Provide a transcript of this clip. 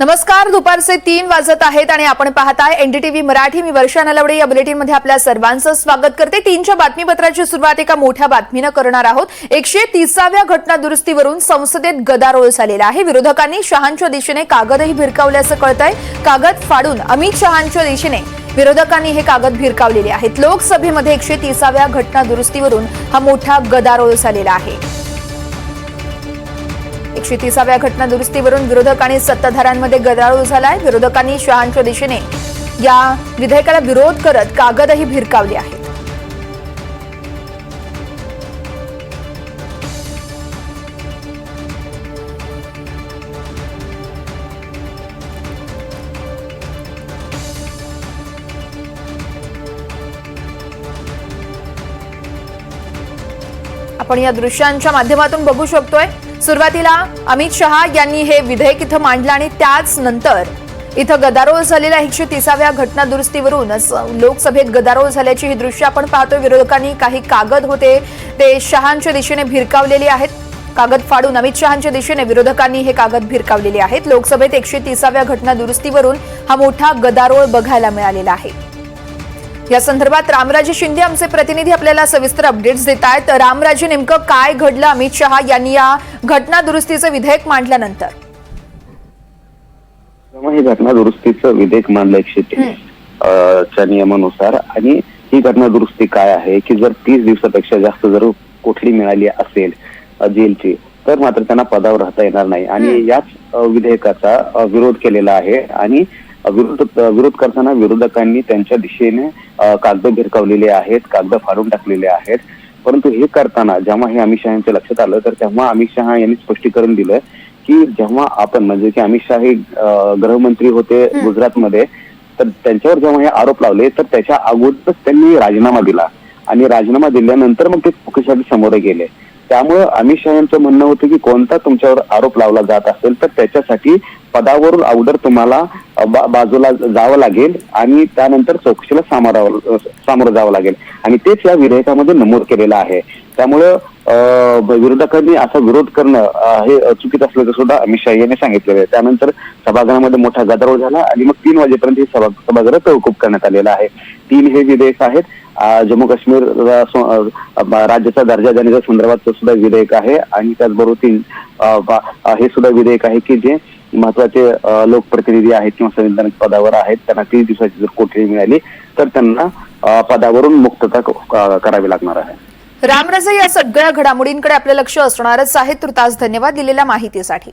नमस्कार दुपारचे तीन वाजत आहेत आणि आपण पाहताय एनडीटीव्ही मराठी मी वर्षा नलवडे. या बुलेटिनमध्ये आपल्या सर्वांचं स्वागत करते. तीनच्या बातमीपत्राची सुरुवात एका मोठ्या बातमीनं करणार आहोत. एकशे तिसाव्या घटना दुरुस्तीवरून संसदेत गदारोळ झालेला आहे. विरोधकांनी शहांच्या दिशेने कागदही भिरकावल्याचं कळतंय. कागद फाडून अमित शहांच्या दिशेने विरोधकांनी हे कागद भिरकावलेले आहेत. लोकसभेमध्ये एकशे तिसाव्या घटना दुरुस्तीवरून हा मोठा गदारोळ झालेला आहे. एकशे तिसाव्या घटना दुरुस्तीवरून विरोधक आणि सत्ताधाऱ्यांमध्ये गदारोळ झालाय. विरोधकांनी शहांच्या दिशेने या विधेयकाला विरोध करत कागदही भिरकावले आहे आपण या दृश्यांच्या माध्यमातून बघू शकतोय सुरुवातीला अमित शहा यांनी हे विधेयक इथं मांडलं आणि त्याच नंतर इथं गदारोळ झालेल्या एकशे तिसाव्या घटना दुरुस्तीवरून लोकसभेत गदारोळ झाल्याची ही दृश्य आपण पाहतोय. विरोधकांनी काही कागद होते ते शहांच्या दिशेने भिरकावलेले आहेत. कागद फाडून अमित शहांच्या दिशेने विरोधकांनी हे कागद भिरकावलेले आहेत. लोकसभेत एकशे तिसाव्या घटना दुरुस्तीवरून हा मोठा गदारोळ बघायला मिळालेला आहे. या संदर्भात रामराजे शिंदे आमचे प्रतिनिधी आपल्याला सविस्तर अपडेट्स देत आहेत रामराजे नेमकं काय घडलं? अमित शहा यांनी या घटना दुरुस्तीचं विधेयक मांडल्यानंतर. ही घटना दुरुस्तीचं विधेयक मानलं एकशे च्या नियमानुसार. आणि ही घटना दुरुस्ती काय आहे की जर तीस दिवसापेक्षा जास्त जर कोठडी मिळाली असेल जेलची तर मात्र त्यांना पदावर राहता येणार नाही. आणि याच विधेयकाचा विरोध केलेला आहे. आणि विरोध विरोध करताना विरोधकांनी त्यांच्या दिशेने कागद भिरकावलेले आहेत कागद फाडून टाकलेले आहेत. परंतु हे करताना जेव्हा हे अमित शहा यांच्या लक्षात आलं तर तेव्हा अमित शहा यांनी स्पष्टीकरण दिलं की जेव्हा आपण म्हणजे की अमित शहा हे गृहमंत्री होते गुजरातमध्ये तर त्यांच्यावर जेव्हा हे आरोप लावले तर त्याच्या अगोदरच त्यांनी राजीनामा दिला. आणि राजीनामा दिल्यानंतर मग ते चौकशीसाठी समोर गेले. त्यामुळं अमित शहा यांचं म्हणणं होतं की कोणता तुमच्यावर आरोप लावला जात असेल तर त्याच्यासाठी पदावरून अगोदर तुम्हाला बाजूला जावं लागेल आणि त्यानंतर चौकशीला सामोरावं सामोरं जावं लागेल. आणि तेच या विधेयकामध्ये नमूद केलेलं आहे. त्यामुळं विरोधकांनी असा विरोध करणं हे चुकीत असल्याचं सुद्धा अमित शाह यांनी सांगितलेलं आहे. त्यानंतर सभागृहामध्ये मोठा गदारोळ झाला आणि मग तीन वाजेपर्यंत हे सभा सभागृह तहकूब करण्यात आलेलं आहे. तीन हे विधेयक आहेत. जम्मू काश्मीर राज्याचा दर्जा देण्याच्या संदर्भात सुद्धा विधेयक आहे. आणि त्याचबरोबर तीन बा- हे सुद्धा विधेयक आहे की जे महत्त्वाचे लोकप्रतिनिधी आहेत किंवा संविधानिक पदावर आहेत त्यांना तीस दिवसाची जर कोठडी मिळाली तर त्यांना पदावरून मुक्तता करावी लागणार आहे. रामराजे या सगळ्या घडामोडींकडे आपलं लक्ष असणारच आहे. तास धन्यवाद दिलेल्या माहितीसाठी.